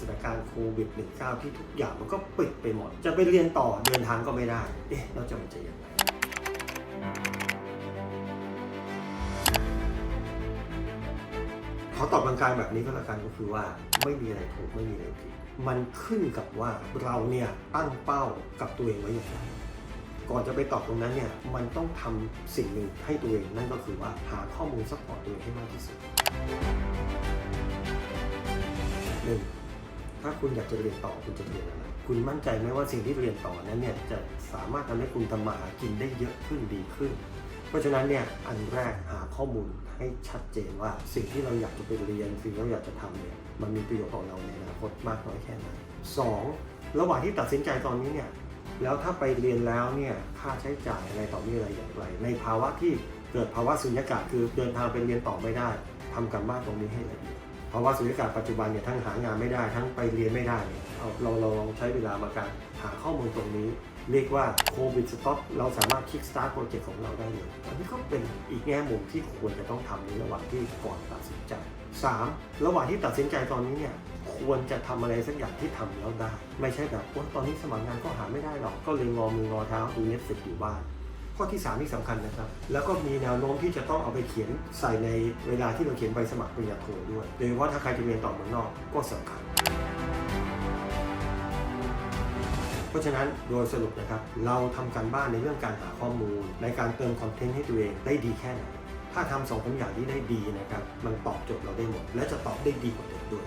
สถานการณ์โควิด -19 ที่ทุกอย่างมันก็ปิดไปหมด จะไปเรียนต่อเดินทางก็ไม่ได้ เอ๊ะ เราจะมันจะยังไงขอตอบกลางๆแบบนี้ก็แล้วกันก็คือว่าไม่มีอะไรถูกไม่มีอะไรผิด มันขึ้นกับว่าเราเนี่ยตั้งเป้ากับตัวเองไว้อย่างไรก่อนจะไปตอบตรงนั้นเนี่ยมันต้องทำสิ่งหนึ่งให้ตัวเองนั่นก็คือว่าหาข้อมูลซัพพอร์ตตัวเองให้มากที่สุด ถ้าคุณอยากจะเรียนต่อคุณจะเรียนอะไร คุณมั่นใจไหมว่าสิ่งที่เรียนต่อนั้นเนี่ยจะสามารถทำให้คุณทำมาหากินได้เยอะขึ้นดีขึ้น เพราะฉะนั้นเนี่ยอันแรกหาข้อมูลให้ชัดเจนว่าสิ่งที่เราอยากจะไปเรียนสิ่งที่เราอยากจะทำเนี่ยมันมีประโยชน์ต่อเราในอนาคตมากน้อยแค่ไหนสองระหว่างที่ตัดสินใจตอนนี้เนี่ยแล้วถ้าไปเรียนแล้วเนี่ยค่าใช้จ่ายอะไรต่อมีอะไรอย่างไร ในภาวะที่เกิดภาวะสุญญากาศคือเดินทางไปเรียนต่อไม่ได้ทำการบ้านตรงนี้ให้ละเอียด ภาวะสุญญากาศปัจจุบันเนี่ยทั้งหางานไม่ได้ทั้งไปเรียนไม่ได้เนี่ยเอาเราเราลองใช้เวลามาการหาข้อมูลตรงนี้ เรียกว่าโควิดสต็อปเราสามารถคิกสตาร์ทโปรเจกต์ของเราได้เลยอันนี้ก็เป็นอีกแง่มุมที่ควรจะต้องทำในระหว่างที่ก่อนตัดสินใจ 3. ระหว่างที่ตัดสินใจตอนนี้เนี่ยควรจะทำอะไรสักอย่างที่ทำแล้วได้ ไม่ใช่แบบว่าตอนนี้สมัครงานก็หาไม่ได้หรอกก็เลยงอมืองอเท้าดูเน็ตฟลิกอยู่บ้าน ข้อที่ 3 นี่สำคัญนะครับ แล้วก็มีแนวโน้มที่จะต้องเอาไปเขียนใส่ในเวลาที่เราเขียนใบสมัครปริญญาโทด้วย โดยเฉพาะถ้าใครจะเรียนต่อเมืองนอกก็สำคัญ เพราะฉะนั้นโดยสรุปนะครับ เราทำการบ้านในเรื่องการหาข้อมูล ในการเติมคอนเทนต์ให้ตัวเองได้ดีแค่ไหน ถ้าทำสองคำอย่างนี้ได้ดีนะครับ มันตอบโจทย์เราได้หมด และจะตอบได้ดีกว่าเดิมด้วย